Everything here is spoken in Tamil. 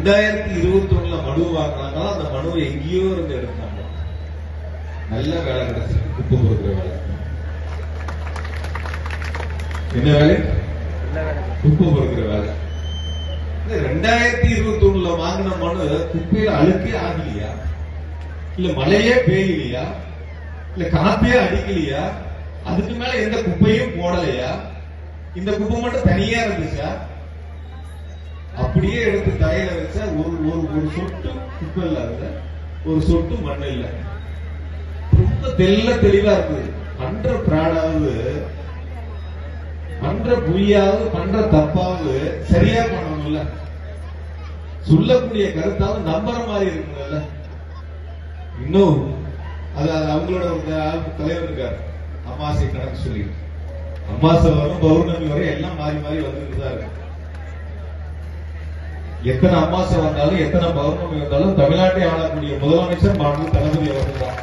ரெண்டாயிரத்தி இருபத்தி ஒண்ணுல மனு வாங்கினாங்களோ அந்த மனுவை எங்கேயோ இருந்து எடுத்தாங்க. நல்ல வேலை கிடைச்சிருக்கு. உப்பு கொடுக்குற வேலை. என்ன வேலை? குப்பை பொறுக்கிற வேலை. இந்த ரெண்டாயிரத்தி இருபத்தி ஒண்ணுல வாங்கின மனு குப்பையில அழுக்கே ஆகலையா? இல்ல மழையே பெய்யலையா? இல்ல காப்பியே அடிக்கலையா? அதுக்கு மேல எந்த குப்பையும் போடலையா? இந்த குப்பை மட்டும் தனியா இருந்துச்சா? அப்படியே எடுத்து தரையில வச்சா ஒரு ஒரு ஒரு சொட்டு குப்பை இல்ல ஒரு சொட்டு மண் இல்ல ரொம்ப தெல்ல தெளிவா இருக்குது. பண்ற பிராடாவது பண்ற புரியாவது பண்ற தப்பாவது சரியா பண்ணணும்ல. சொல்லக்கூடிய கருத்தாவது நம்புற மாதிரி இருக்குங்கல்ல இன்னும் அது அவங்களோட ஒரு ஆள் தலைவர் இருக்காரு. அமாவாசை கணக்கு சொல்லி அமாவாசை வரும் பௌர்ணமி வரும் எல்லாம் மாறி மாறி வந்துட்டு தான் இருக்கு. எத்தனை அமாவாசை வந்தாலும் எத்தனை பௌர்ணமி வந்தாலும் தமிழ்நாட்டை ஆளக்கூடிய முதலமைச்சர் மாநில தளபதி அவர்கள் தான்.